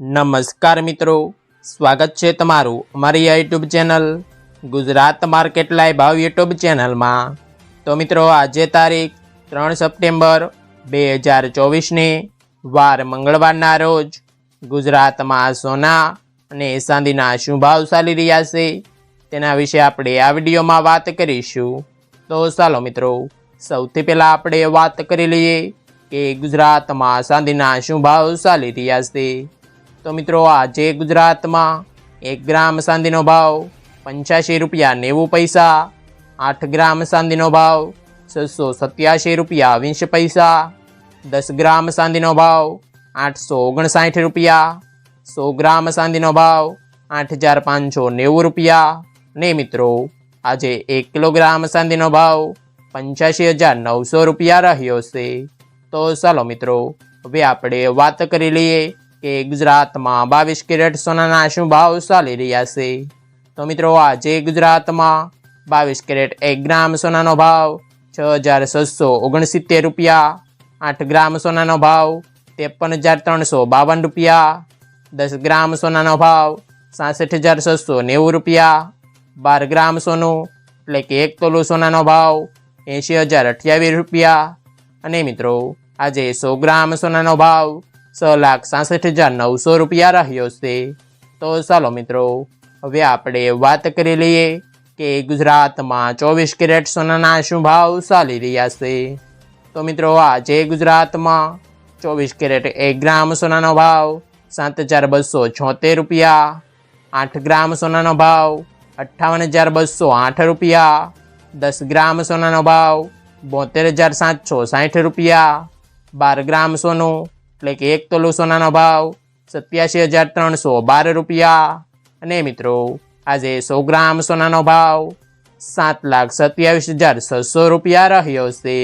નમસ્કાર મિત્રો. સ્વાગત છે તમારું અમારી આ YouTube channel Gujarat market live ભાવ યુટ્યુબ ચેનલમાં. તો મિત્રો, આજે તારીખ ત્રણ સપ્ટેમ્બર બે હજાર ચોવીસની વાર મંગળવારના રોજ ગુજરાતમાં સોના અને ચાંદીના શું ભાવ ચાલી રહ્યા છે તેના વિશે આપણે આ વિડીયોમાં વાત કરીશું. તો ચાલો મિત્રો, સૌથી પહેલાં આપણે વાત કરી લઈએ કે ગુજરાતમાં ચાંદીના શું ભાવ ચાલી રહ્યા છે. તો મિત્રો આજે ગુજરાતમાં એક ગ્રામ ચાંદીનો ભાવ પંચ્યાસી રૂપિયા નેવું પૈસા, આઠ ગ્રામ ચાંદીનો ભાવ છસો સત્યાસી રૂપિયા વીસ પૈસા, દસ ગ્રામ ચાંદીનો ભાવ આઠસો ઓગણસાઠ રૂપિયા, સો ગ્રામ ચાંદીનો ભાવ આઠ હજાર પાંચસો નેવું રૂપિયા. ને મિત્રો, આજે એક કિલોગ્રામ ચાંદીનો ભાવ પંચ્યાસી હજાર નવસો રૂપિયા રહ્યો છે. તો ચાલો મિત્રો, હવે આપણે વાત કરી લઈએ કે ગુજરાતમાં બાવીસ કેરેટ સોનાના શું ભાવ ચાલી રહ્યા છે? તો મિત્રો, આજે ગુજરાતમાં બાવીસ કેરેટ એક ગ્રામ સોનાનો ભાવ છ હજાર છસો ઓગણસિત્તેર રૂપિયા, આઠ ગ્રામ સોનાનો ભાવ ત્રેપન હજાર ત્રણસો બાવન રૂપિયા, દસ ગ્રામ સોનાનો ભાવ સાસઠ હજાર છસો નેવું રૂપિયા, બાર ગ્રામ સોનું, એટલે કે એક તોલું સોનાનો ભાવ એંશી હજાર અઠ્યાવીસ રૂપિયા. અને મિત્રો, આજે સો ગ્રામ સોનાનો ભાવ છ લાખ સાસઠ હજાર નવસો રૂપિયા રહ્યો છે. તો ચાલો મિત્રો, હવે આપણે વાત કરી લઈએ કે ગુજરાતમાં ચોવીસ કેરેટ સોનાના શું ભાવ ચાલી રહ્યા છે. તો મિત્રો, આજે ગુજરાતમાં ચોવીસ કેરેટ એક ગ્રામ સોનાનો ભાવ સાત હજાર બસો છોતેર રૂપિયા, આઠ ગ્રામ સોનાનો ભાવ અઠ્ઠાવન હજાર બસો આઠ રૂપિયા, દસ ગ્રામ સોનાનો ભાવ બોતેર હજાર સાતસો સાઠ રૂપિયા, બાર ગ્રામ સોનું એટલે કે એક તોલું સોનાનો ભાવ, સત્યાસી હજાર ત્રણસો બાર રૂપિયા. અને મિત્રો, આજે સો ગ્રામ સોનાનો ભાવ સાત લાખ સત્યાવીસ હજાર છસો રૂપિયા રહ્યો છે.